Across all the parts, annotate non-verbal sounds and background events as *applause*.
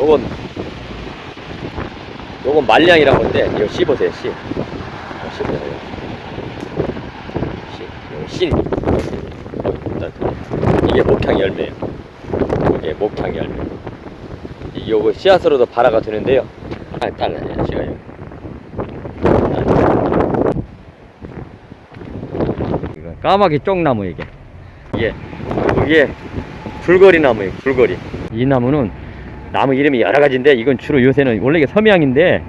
요건 요건 말량이라고 하는데 이거 씹으세요 씨. 이거 씹으세요. 씨 이거 씨 어, 이게 목향 열매예요. 이게 목향 열매. 이- 요거 씨앗으로도 발화가 되는데요. 아 딸라요 여기 이거 까마귀 쪽나무 이게. 이게 이게 불거리 나무예요 불거리. 이 나무는 나무 이름이 여러 가지인데 이건 주로 요새는 원래 이게 섬향인데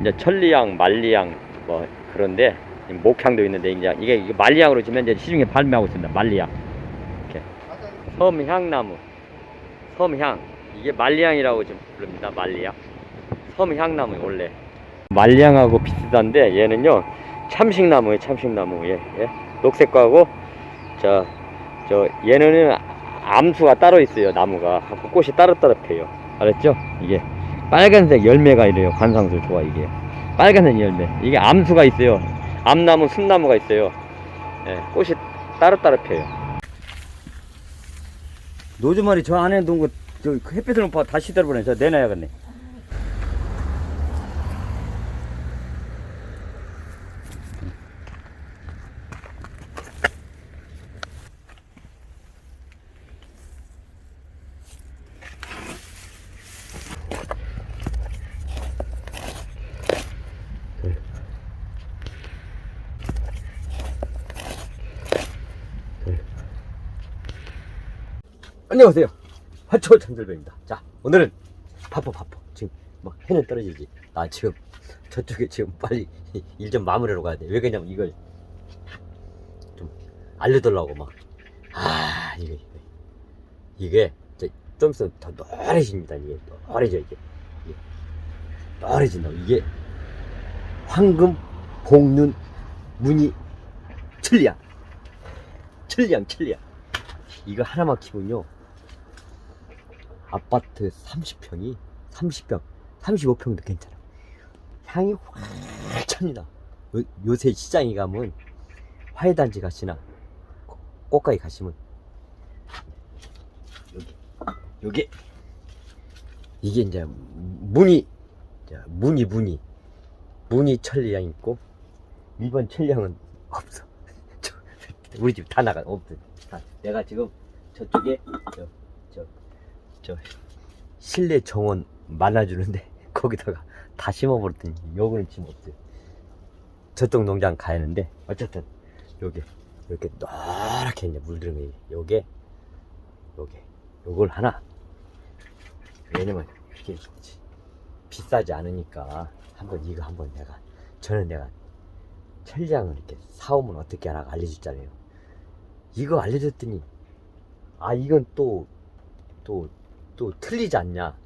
이제 천리향 말리향 뭐 그런데 목향도 있는데 이제 이게 이게 말리향으로 지면 이제 시중에 발매하고 있습니다. 말리향. 이렇게. 섬향나무. 섬향. 이게 말리향이라고 지금 부릅니다. 말리향. 섬향나무 원래. 말량하고 비슷한데 얘는요 참식나무예요 참식나무. 예, 예. 녹색과하고 저, 저 얘는 암수가 따로 있어요 나무가. 꽃이 따로 따로 펴요 알았죠? 이게 빨간색 열매가 이래요. 관상술 좋아 이게. 빨간색 열매. 이게 암수가 있어요. 암나무 순나무가 있어요. 예, 꽃이 따로따로 펴요. 노즈마리 저 안에 놓은 거 저 햇빛을 못 봐. 다시 들어보내 저 내놔야겠네 안녕하세요. 화초 전설배입니다. 자, 오늘은 바빠 바빠. 지금 뭐 해는 떨어지지. 나 지금 저쪽에 지금 빨리 *laughs* 일 좀 마무리하러 가야 돼. 왜 그러냐면 이걸 좀 알려달라고 막. 아, 이게 이게 좀 있으면 더 노래집니다. 이게 노래져 이게. 이게 노래진다고. 이게 황금, 복륜, 무늬, 천리양. 천리양, 천리양. 이거 하나만 키면요. 아파트 30평이 30평, 35평도 괜찮아. 향이 확 찹니다. 요, 요새 시장에 가면 화훼단지 가시나 고- 꽃가게 가시면 여기 요게 이게 이제 자, 무늬 무늬 무늬 천리향 있고 일반 천리향은 없어. *laughs* 저, 우리 집 다 나가 없어. 다. 내가 지금 저쪽에 저, 저, 저 실내 정원 말라주는데 *laughs* 거기다가 다 심어버렸더니 요거는 지금 없어요. 저쪽 농장 가야 하는데 어쨌든 요게 이렇게 노랗게 이제 물들은 게 요게 요게 요걸 하나 왜냐면 이게 비싸지 않으니까 한번 이거 한번 내가 저는 내가 천장을 이렇게 사오면 어떻게 하나 알려줬잖아요. 이거 알려줬더니 아 이건 또 또 또 틀리지 않냐?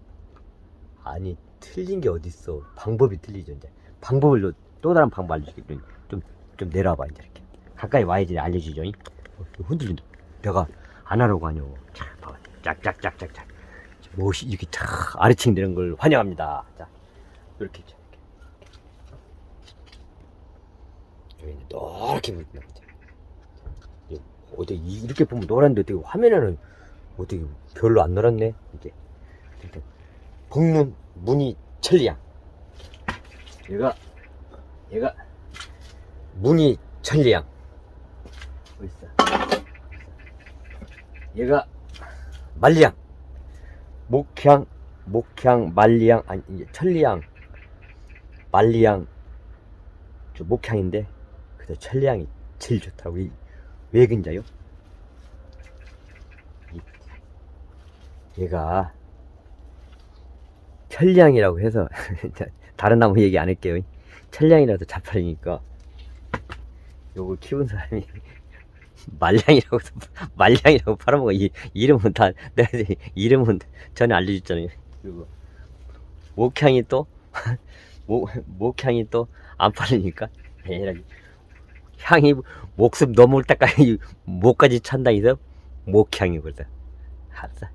아니 틀린 게 어딨어? 방법이 틀리죠 이제 방법을 또- 또 다른 방법 알려줄게 좀좀 내려와봐 이제 이렇게 가까이 와야지 알려주죠. 잉? 어, 흔들린다. 내가 안 하려고 하냐고. 자, 봐봐. 짝짝짝짝짝. 무엇이 이렇게 탁 아래층 되는 걸 환영합니다. 자, 이렇게. 이렇게. 여기는 노랗게 물린다. 어떻게 이렇게 보면 노란데 어떻게 화면에는 어떻게 별로 안 노랗네. 이게. 복륜 무늬 천리향 얘가 얘가 무늬 천리향 어디 있어? 얘가 말리향 목향 목향 말리향 아니 이제 천리향 말리향 저 목향인데 그래서 천리향이 제일 좋다고. 이- 왜 근자요? 얘가 천량이라고 해서 *laughs* 다른 나무 얘기 안 할게요. 천량이라도 자팔이니까 요거 키운 사람이 *laughs* 말량이라고 *laughs* 말량이라고 팔아먹어 이 이름은 다 내가 이름은 전에 알려줬잖아요. 그리고 목향이 또 목, 목향이 또 안 팔리니까 향이 목숨 넘을 때까지 목까지 찬다 해서 목향이거든.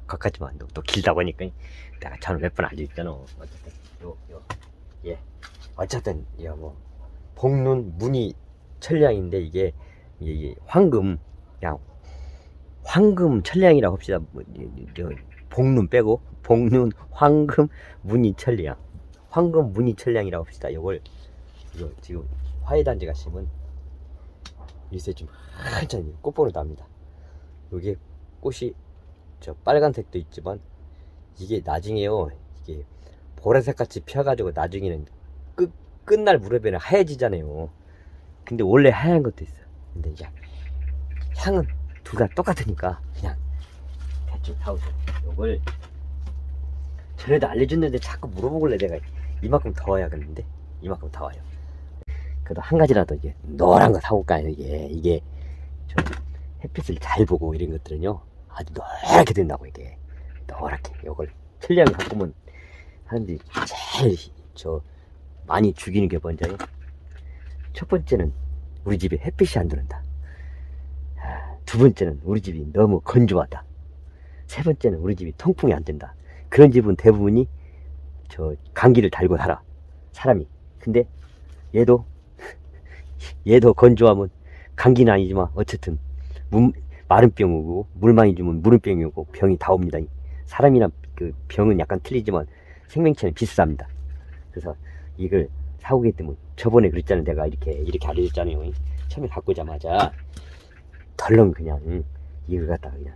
거기까지만 또, 또 길다 보니까 내가 전에 몇번 알려줬잖아. 어쨌든 요, 요, 예. 어쨌든 이거 뭐 복륜 무늬 천량인데 이게 이게 황금 그냥 황금 천량이라고 합시다. 뭐, 복눈 빼고 복눈 황금 무늬 천리향 황금 무늬 천리향이라고 합시다 요걸 이거 지금 화해단지가 심은 요새 좀 한참 꽃보는 답니다 요게 꽃이 저 빨간색도 있지만 이게 나중에요. 이게 보라색 같이 펴가지고 나중에는 끝 끝날 무렵에는 하얘지잖아요. 근데 원래 하얀 것도 있어 근데 이제 향은 둘 다 똑같으니까 그냥 대충 사오세요 요걸 전에도 알려줬는데 자꾸 물어보길래 내가 이만큼 더 와야겠는데 이만큼 더 와요. 그래도 한 가지라도 이게 노란 거 사올까요? 이게 이게 저 햇빛을 잘 보고 이런 것들은요 아주 노랗게 된다고 이게. 노랗게. 요걸 천리향 바꾸면 사람들이 제일 저 많이 죽이는 게 뭔지요? 첫 번째는 우리 집에 햇빛이 안 들어온다. 아, 두 번째는 우리 집이 너무 건조하다. 세 번째는 우리 집이 통풍이 안 된다. 그런 집은 대부분이 저 감기를 달고 살아. 사람이. 근데 얘도 *laughs* 얘도 건조하면 감기는 아니지만 어쨌든 문- 마른 병 오고 물 많이 주면 무른 병이 오고 병이 다 옵니다. 사람이나 그 병은 약간 틀리지만 생명체는 비슷합니다. 그래서 이걸 사오게 되면 저번에 그랬잖아요. 내가 이렇게 이렇게 알려줬잖아요. 처음에 갖고 오자마자. 덜렁 그냥 이걸 갖다가 그냥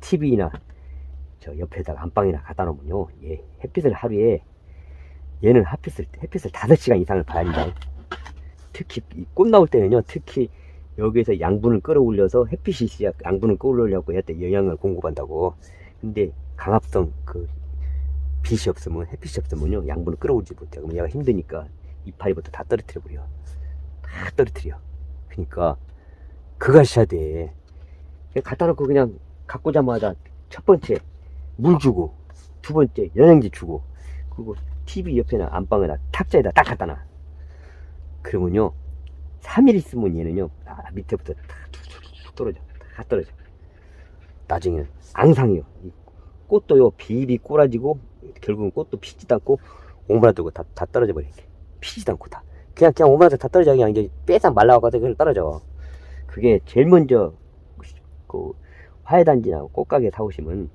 TV나 저 옆에다가 안방이나 갖다 놓으면요. 얘 햇빛을 하루에 얘는 햇빛을 햇빛을 5시간 이상을 봐야 한다. 특히 이꽃 나올 때는요. 특히 여기에서 양분을 끌어올려서 햇빛이 있어야 양분을 끌어올려고 얘한테 영양을 공급한다고. 근데 강압성 그 빛이 없으면 햇빛이 없으면요 양분을 끌어올지 못해 그러면 얘가 힘드니까 이파리부터 다 떨어뜨려 버려. 다 떨어뜨려. 그러니까 그거 하셔야 돼. 갖다 놓고 그냥 갖고 자마자 첫 번째 물 주고 두 번째 영양제 주고 그리고 TV 옆에나 안방에다 탁자에다 딱 갖다 놔. 그러면요 3일 있으면 얘는요 아, 밑에부터 다 툭툭툭 떨어져. 다 떨어져. 나중에는 앙상이요. 이 꽃도요 비비 꼬라지고 결국은 꽃도 피지도 않고 오므라들고 다, 다 떨어져 버려 이렇게. 피지도 않고 다. 그냥 그냥 오므라들 다 떨어져. 그냥 이제 빼상 말라와가지고 그냥 떨어져. 그게 제일 먼저 그 화해단지나 꽃가게 사오시면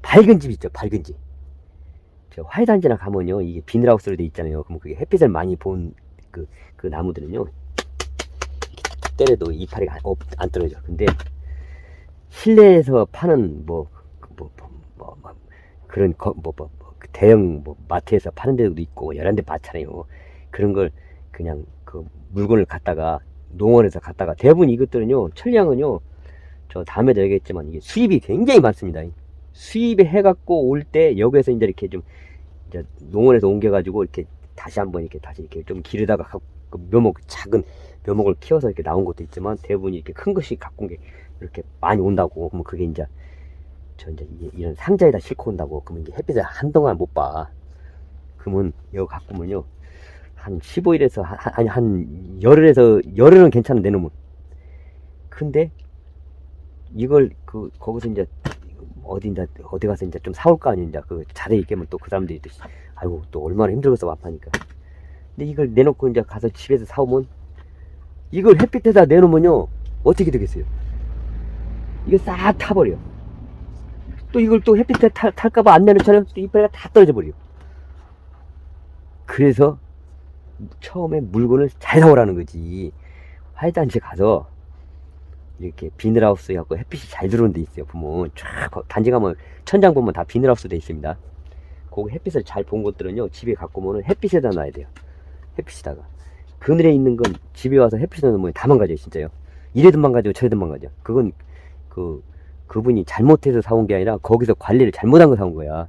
밝은 집 있죠 밝은 집. 저 화해단지나 가면요 이게 비닐하우스로 돼 있잖아요. 그럼 그게 햇빛을 많이 본 그 그 나무들은요 때려도 이파리가 안, 없- 안 떨어져. 근데 실내에서 파는 뭐, 뭐, 뭐, 뭐, 뭐 그런 거, 뭐, 뭐, 뭐, 그 대형 뭐 마트에서 파는 데도 있고 여러 데 많잖아요. 그런 걸 그냥 그 물건을 갖다가 농원에서 갖다가 대부분 이것들은요 천리향은요 저 다음에도 얘기했지만 이게 수입이 굉장히 많습니다. 수입에 해갖고 올 때 여기에서 이제 이렇게 좀 이제 농원에서 옮겨가지고 이렇게 다시 한번 이렇게 다시 이렇게 좀 기르다가 그 묘목 작은 묘목을 키워서 이렇게 나온 것도 있지만 대부분 이렇게 큰 것이 갖고 온 게 이렇게 많이 온다고. 그러면 그게 이제 저 이제 이- 이런 상자에다 싣고 온다고. 그러면 이제 햇빛을 한동안 못 봐. 그러면 이거 갖고 오면요 한 15일에서 한, 아니 한 열흘에서 열흘은 괜찮은데 놈은. 근데 이걸 그 거기서 이제 어디 이제 어디 가서 이제 좀 사올 거 이제 그 자리에 있게면 또 그 사람들이 또 아이고 또 얼마나 힘들겠어 와파니까. 근데 이걸 내놓고 이제 가서 집에서 사오면 이걸 햇빛에다 내놓으면요 어떻게 되겠어요? 이게 싹 타버려 또 이걸 또 햇빛에 탈, 탈까봐 안 내놓잖아요 또 이파리가 다 떨어져 버려 그래서 처음에 물건을 잘 사오라는 거지. 화이단지 가서 이렇게 비닐하우스 갖고 햇빛이 잘 들어오는 데 있어요 보면 쫙 거- 단지 가면 천장 보면 다 비닐하우스 돼 있습니다 거기 햇빛을 잘 본 것들은요 집에 갖고 오면 햇빛에다 놔야 돼요. 햇빛에다가. 그늘에 있는 건 집에 와서 햇빛에 놓으면 다 망가져요 진짜요. 이래도 망가지고 저래도 망가져 그건 그 그분이 잘못해서 사온 게 아니라 거기서 관리를 잘못한 거 사온 거야.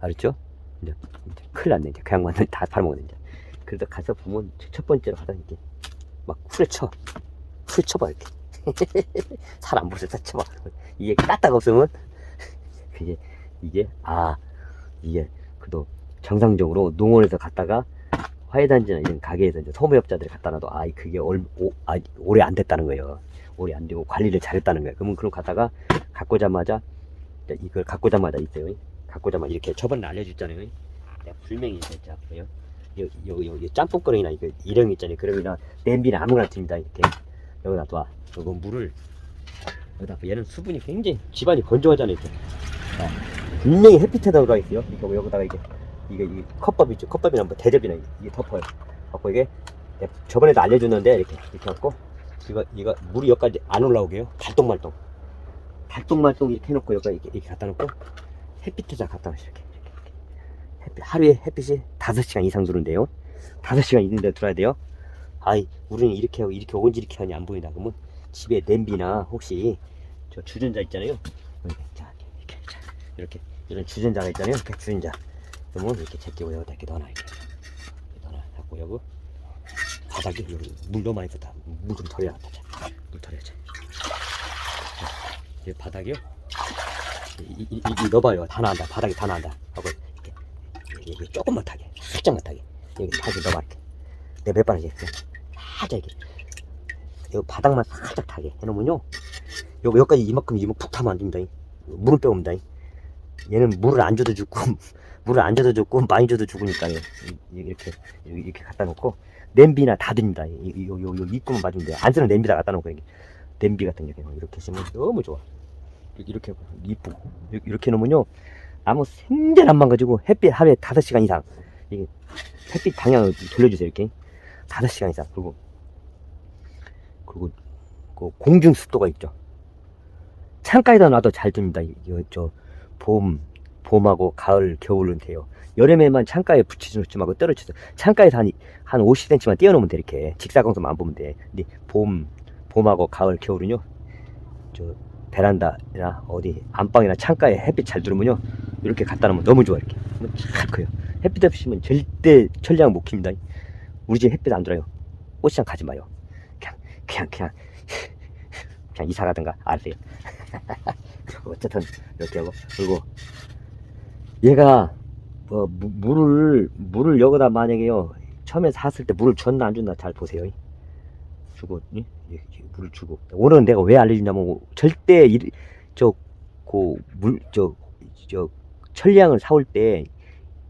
알았죠? 이제, 이제 큰일 났네 이제. 그 양반들 다 팔아먹네 이제. 그래서 가서 보면 첫 번째로 하다 이렇게 막 후려쳐. 후려쳐봐 이렇게. 살 안 보셔서 쳐봐. 이게 까딱 없으면? *laughs* 그게 이게 아 이게 그도 정상적으로 농원에서 갔다가 화해단지나 이런 가게에서 이제 소매업자들이 갖다 놔도 아 그게 얼, 오, 아, 오래 안 됐다는 거예요. 오래 안 되고 관리를 잘했다는 거예요. 그러면 그럼 갔다가 갖고 오자마자 이제 이걸 갖고 오자마자 있어요. 갖고 오자마자 이렇게 저번에 알려줬잖아요. 불명이 진짜 보여 요, 요, 요, 요 짬뽕거리나 이거 일형 있잖아요. 그러면 냄비나 아무거나 듭니다. 이렇게. 여기다 놔. 요거 물을 여기다 얘는 수분이 굉장히 집안이 건조하잖아요. 이렇게. 자, 분명히 햇빛에 들어가 있어요. 이거 여기다가 이게 이게 이 컵밥 있죠. 컵밥이나 뭐 대접이나 이게, 덮어요. 갖고 이게 저번에도 알려줬는데 이렇게 이렇게 갖고 이거 이거 물이 여기까지 안 올라오게요. 달동말동. 달동말동 이렇게 해놓고 여기다 이렇게, 이렇게 갖다 놓고 햇빛에다 갖다 놓으세요. 이렇게, 이렇게, 이렇게. 햇빛, 하루에 햇빛이 5시간 이상 들어온대요. 5시간 있는데 들어야 돼요. 아이, 우리는 이렇게 하고 이렇게 오건지 이렇게 하니 안 보인다. 그러면 집에 냄비나 혹시 저 주전자 있잖아요. 이렇게, 자, 이렇게, 자, 이렇게 이런 주전자가 있잖아요. 이렇게 주전자. 그러면 이렇게 제끼고 여기다 이렇게 넣어놔. 이렇게, 이렇게 넣어놔. 갖고 여기 바닥에 여기 물 너무 많이 쏟아. 물좀 덜어야겠다. 자, 물 덜어야지. 자, 이 바닥이요. 이, 이, 이, 이 넣어봐요. 다 나온다. 바닥에 다 나온다. 하고 이렇게, 이렇게, 이렇게 조금만 타게. 살짝만 타게. 여기 다시 넣어봐. 이렇게. 내가 몇번 하지? 살짝 이렇게. 요 바닥만 살짝 타게 해놓으면요. 요거 여기까지 이만큼 이만 푹 타면 안 됩니다. 물은 빼옵니다 얘는 물을 안 줘도 죽고 *laughs* 물을 안 줘도 죽고 많이 줘도 죽으니까요. 이- 이- 이렇게 이렇게 갖다 놓고 냄비나 다 됩니다. 요요 요, 요 입구만 맞으면 돼요. 안 쓰는 냄비다 갖다 놓고 이렇게. 냄비 같은 게 이렇게 있으면 너무 좋아. 이렇게 이쁘고 이렇게 놓으면요. 나무 생전 안 망가지고 햇빛 하루에 5시간 이상. 이게 햇빛 방향을 돌려주세요 이렇게. 5시간 이상. 그리고 그리고 그 공중 습도가 있죠. 창가에다 놔도 잘 됩니다. 이거 저 봄 봄하고 가을 겨울은 돼요. 여름에만 창가에 붙이지 말고 떨어져서 창가에서 한, 한 50cm만 띄워놓으면 돼 이렇게. 직사광선만 안 보면 돼. 근데 봄 봄하고 가을 겨울은요 저 베란다나 어디 안방이나 창가에 햇빛 잘 들어오면요 이렇게 갖다 놓으면 너무 좋아 이렇게. 잘 커요. 햇빛 없이면 절대 천량 못 킵니다. 우리 집 햇빛 안 들어요. 꽃시장 가지 마요. 그냥 그냥 그냥 그냥 이사 가든가 알아요 *laughs* 어쨌든 이렇게 하고 그리고 얘가 뭐 무- 물을 물을 여기다 만약에요 처음에 샀을 때 물을 줬나 안 줬나 잘 보세요 주고 예? 예, 물을 주고 오늘은 내가 왜 알려주냐면 절대 저그물저 저 천량을 사올 때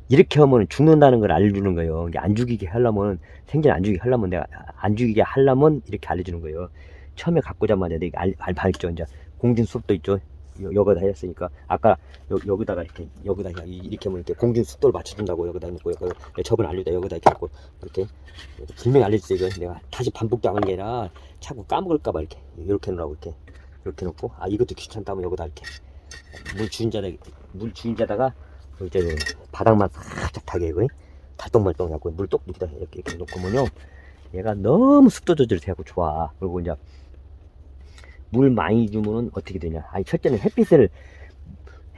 이렇게 하면 죽는다는 걸 알려주는 거예요. 안 죽이게 하려면 생전 안 죽이게 하려면 내가 안 죽이게 하려면 이렇게 알려주는 거예요. 처음에 갖고 자마자 내가 알, 알 밝죠. 이제 공진 수업도 있죠. 여, 여기다 했으니까 아까 여, 여기다가 이렇게 여기다 그냥 이- 이렇게 이렇게 공진 습도를 맞춰준다고 여기다 놓고 여기 내가 저번 알려다 여기다 이렇게 놓고 이렇게 분명히 알려주세요. 이거 내가 다시 반복도 안 하는 게 아니라 자꾸 까먹을까봐 이렇게 이렇게 놓으라고 이렇게 이렇게 놓고 아 이것도 귀찮다면 여기다 이렇게 물 주인자다 물 주인자다가 이제 바닥만 살짝 타게 이거 달동말동 해갖고 물똑 이렇게, 이렇게 놓고면요 얘가 너무 습도 조절이 되고 좋아 그리고 이제 물 많이 주면은 어떻게 되냐? 아니 첫째는 햇빛을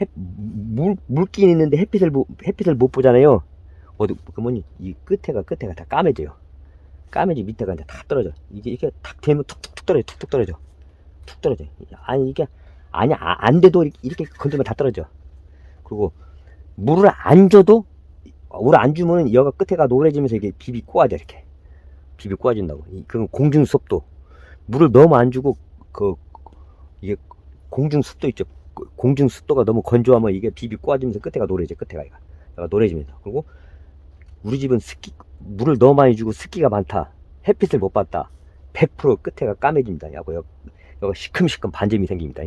햇, 물 물기 있는데 햇빛을 못- 햇빛을 못 보잖아요. 어디 그러면 이 끝에가 끝에가 다 까매져요. 까매지 밑에가 이제 다 떨어져. 이게 이게 탁 되면 툭툭툭 떨어져 툭툭 떨어져. 툭 떨어져. 아니 이게 아니 아, 안 돼도 이렇게, 이렇게 건들면 다 떨어져. 그리고 물을 안 줘도 물을 안 주면 여가 끝에가 노래지면서 이게 비비 꼬아져 이렇게. 비비 꼬아진다고. 이- 그건 공중 습도. 물을 너무 안 주고 그 이게 공중 습도 있죠. 그 공중 습도가 너무 건조하면 이게 비비 꼬아지면서 끝에가 노래져 끝에가 얘가 노래지면서. 그리고 우리 집은 습기 물을 너무 많이 주고 습기가 많다. 햇빛을 못 받다. 100% 끝에가 까매집니다. 야고 여, 여가 시큼시큼 반점이 생깁니다.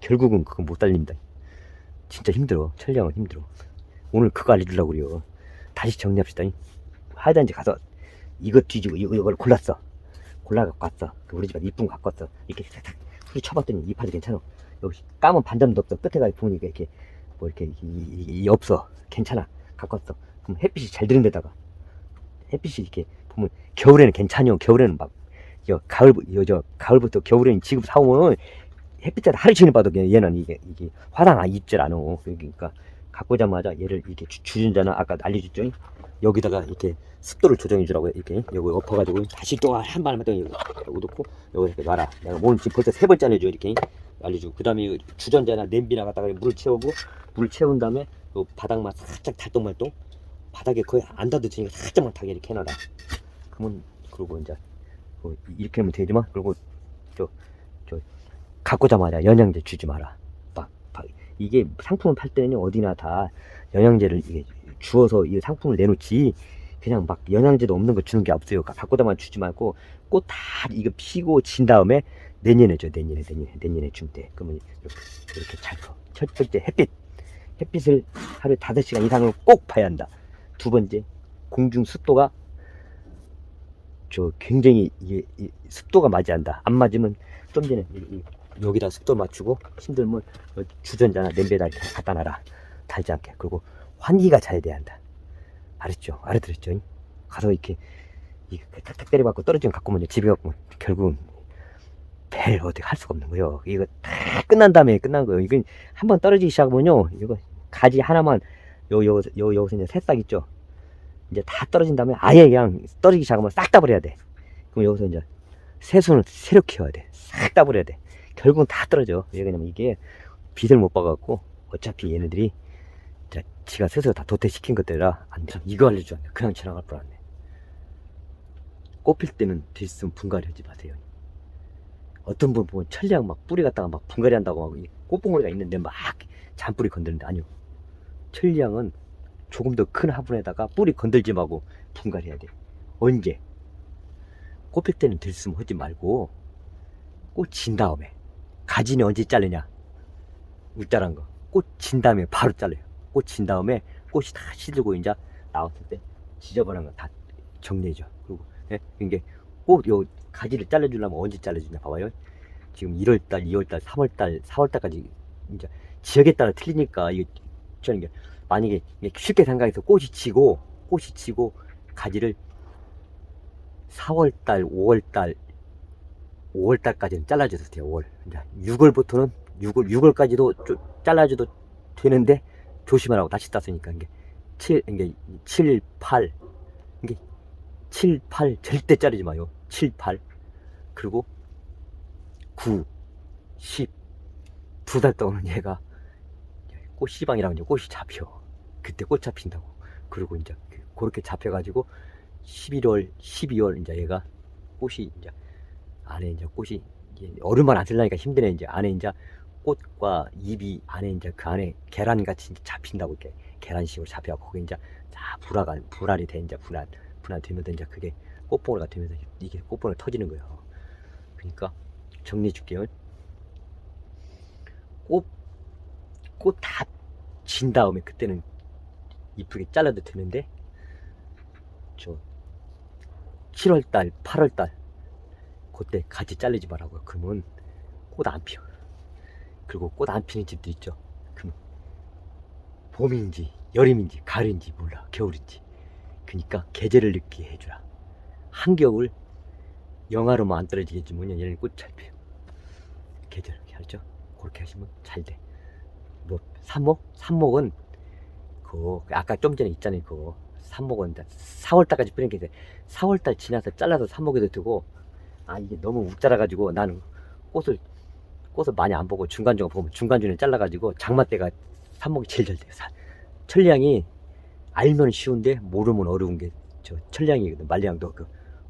결국은 그거 못 달립니다. 진짜 힘들어. 촬영은 힘들어. 오늘 그거 알려주려고 그래요. 다시 정리합시다. 하이단지 가서 이거 뒤지고 이거 이걸 골랐어 골라갖고 왔어. 그 우리 집에 이쁜 거 갖고 왔어. 이렇게 탁탁 후리 쳐봤더니 이파도 괜찮아. 여기 까면 반점도 없어. 끝에가 보니까 이렇게 뭐 이렇게 이, 이- 이 없어. 괜찮아. 갖고 왔어. 그럼 햇빛이 잘 드는 데다가 햇빛이 이렇게 보면 겨울에는 괜찮요 겨울에는 막 여, 가을 여, 저 가을부터 겨울에는 지금 사오면 햇빛에 하루 종일 봐도 얘는 이게 이게 화상 안 입질 않아. 그러니까 갖고 자마자 얘를 이렇게 주, 주전자는 아까 알려줬죠? 여기다가 이렇게 습도를 조정해 주라고 이렇게 여기 엎어가지고 다시 또한 발만 또 여기 놓고 여기 이렇게 놔라. 내가 오늘 지금 벌써 세 번째 알려줘 이렇게 알려주고. 그 다음에 주전자나 냄비나 갖다가 물 채우고 물 채운 다음에 요 바닥만 살짝 달동말동 바닥에 거의 안 닿듯이 살짝만 타게 이렇게 해놔라. 그러면 그리고 이제 뭐 이렇게 하면 되지만 그리고 저 저 갖고 자마자 영양제 주지 마라 이게 상품을 팔 때는 어디나 다 영양제를 주어서 이 상품을 내놓지 그냥 막 영양제도 없는 거 주는 게 없어요. 갖고 자마자 주지 말고 꽃 다 이거 피고 진 다음에 내년에 줘 내년에 내년에 내년에 돼 그러면 이렇게 이렇게 잘 커 첫 번째 햇빛. 햇빛을 하루에 5시간 이상을 꼭 봐야 한다. 두 번째, 공중 습도가 저 굉장히 이게 이 습도가 맞아야 한다. 안 맞으면 좀 전에 이- 이 여기다 습도 맞추고 힘들면 어, 주전자나 냄비에다 갖다 놔라. 달지 않게. 그리고 환기가 잘 돼야 한다. 알았죠? 알아들었죠? 가서 이렇게 탁탁 때려받고 떨어지면 갖고 오면 집에 갖고 결국은 별 어떻게 할 수가 없는 거예요. 이거 다 끝난 다음에 끝난 거예요. 이건 한번 떨어지기 시작하면요. 이거 가지 하나만 요, 요, 요, 여기서 새싹 있죠? 이제 다 떨어진 다음에 아예 그냥 떨어지기 시작하면 싹 다 버려야 돼. 그럼 여기서 이제 새순을 새로 키워야 돼. 싹 다 버려야 돼. 결국은 다 떨어져. 왜 그러냐면 이게 빛을 못 봐갖고 어차피 얘네들이 자, 지가 스스로 다 도태시킨 것들이라 안 돼. 이거 알려줘. 그냥 지나갈 뻔했네. 꽃필 때는 뒷숨 분갈이 하지 마세요. 어떤 분 보면 천리향 막 뿌리 갖다가 막 분갈이 한다고 막 꽃봉오리가 있는데 막 잔뿌리 건드는데 아니요. 천리향은 조금 더 큰 화분에다가 뿌리 건들지 말고 분갈이 해야 돼. 언제? 꽃필 때는 들숨 하지 말고 꽃 진 다음에 가지는 언제 자르냐? 웃자란 거. 꽃 진 다음에 바로 잘라요. 꽃 진 다음에 꽃이 다 시들고 이제 나왔을 때 지저분한 거 다 정리해줘. 그리고 예? 이게 꽃요 가지를 잘라주려면 언제 잘라주냐 봐봐요. 지금 1월달, 2월달, 3월달, 4월달까지 이제 지역에 따라 틀리니까 이게 저는 이게 만약에 쉽게 생각해서 꽃이 치고 꽃이 치고 가지를 4월달, 5월달, 5월달까지는 잘라줘도 돼요. 5월. 이제 6월부터는 6월 6월까지도 좀 잘라줘도 되는데 조심하라고 다시 땄으니까 이게 7 이게 7, 8 이게 7, 8 절대 자르지 마요. 7, 8 그리고 9, 10 두 달 동안 얘가 꽃시방이라고 이제 꽃이 잡혀. 그때 꽃 잡힌다고. 그리고 이제 그- 그렇게 잡혀가지고 11월, 12월 이제 얘가 꽃이 이제 안에 이제 꽃이 이제 얼음만 안 쓸라니까 힘드네 이제 안에 이제 꽃과 잎이 안에 이제 그 안에 계란 같이 이제 잡힌다고 이렇게 계란식으로 잡혀갖고 그게 이제 다 불화가 불알이 돼 이제 분할 분할 되면서 이제 그게 꽃봉오리가 되면서 이게 꽃봉오리 가 터지는 거예요. 그러니까 정리해 줄게요. 꽃 꽃 다 진 다음에 그때는 이쁘게 잘라도 되는데 저 7월달, 8월달 그때 가지 잘리지 말라고요. 그러면 꽃 안 피어. 그리고 꽃 안 피는 집들 있죠. 그럼 봄인지 여름인지 가을인지 몰라 겨울인지. 그러니까 계절을 느끼게 해주라. 한겨울 영하로만 안 떨어지겠지만 얘는 꽃 잘 피어. 계절 이렇게 하죠. 그렇게 하시면 잘 돼. 뭐 삽목? 삽목은 그 아까 좀 전에 있잖아요. 그거 삽목은 4월달까지 뿌리는 게 돼. 4월달 지나서 잘라서 삽목에도 두고 아 이게 너무 욱자라가지고 나는 꽃을 꽃을 많이 안 보고 중간중간 보면 중간중간에 잘라가지고 장마 때가 삽목이 제일 잘 돼요. 사- 천리향이 알면 쉬운데 모르면 어려운 게 저 천리향이거든. 말리향도 그,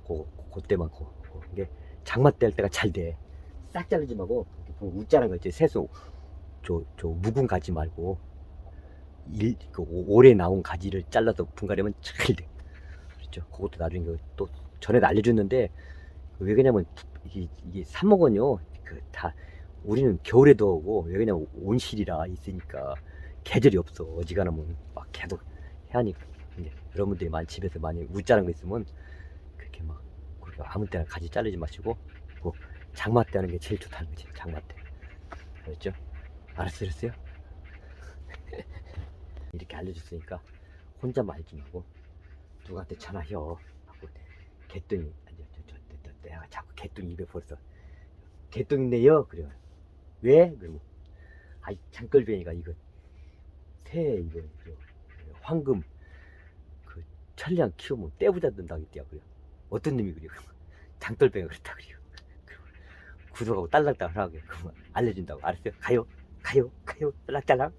그, 그때만 그, 그, 이게 장마 때할 때가 잘 돼. 싹 자르지 말고 웃자는 거 있지. 새수 저, 저 묵은 가지 말고 일, 그 오- 올해 나온 가지를 잘라서 분갈이하면 잘 돼. 그렇죠. 그것도 나중에 그또 전에도 알려줬는데 왜 그러냐면 이게, 이게 삽목은요 그 다 우리는 겨울에도 오고 왜 그러냐면 온실이라 있으니까 계절이 없어 어지간하면 막 계속 해야 하니까 근데 여러분들이 많이 집에서 많이 웃자는 거 있으면 그렇게 막 그렇게 아무 때나 가지 자르지 마시고 그 장마 때 하는 게 제일 좋다는 거지 장마 때 알았죠? 알았어요? *laughs* 이렇게 알려줬으니까 혼자 말지 말고 누구한테 전화해요 하고 저, 내가 자꾸 개똥 입에 벌써 개똥이네요? 그래요. 왜? 그러면 아이 장걸뱅이가 이거 새 이거 저, 황금 그 천량 키우면 떼부자 든다고 했대요 그래요. 어떤 놈이 그래요? 장돌뱅이가 그랬다 그래요. 구독하고 딸랑딸랑 하고 그러면 알려준다고. 알았어요? 가요? 가요? 가요? 딸랑딸랑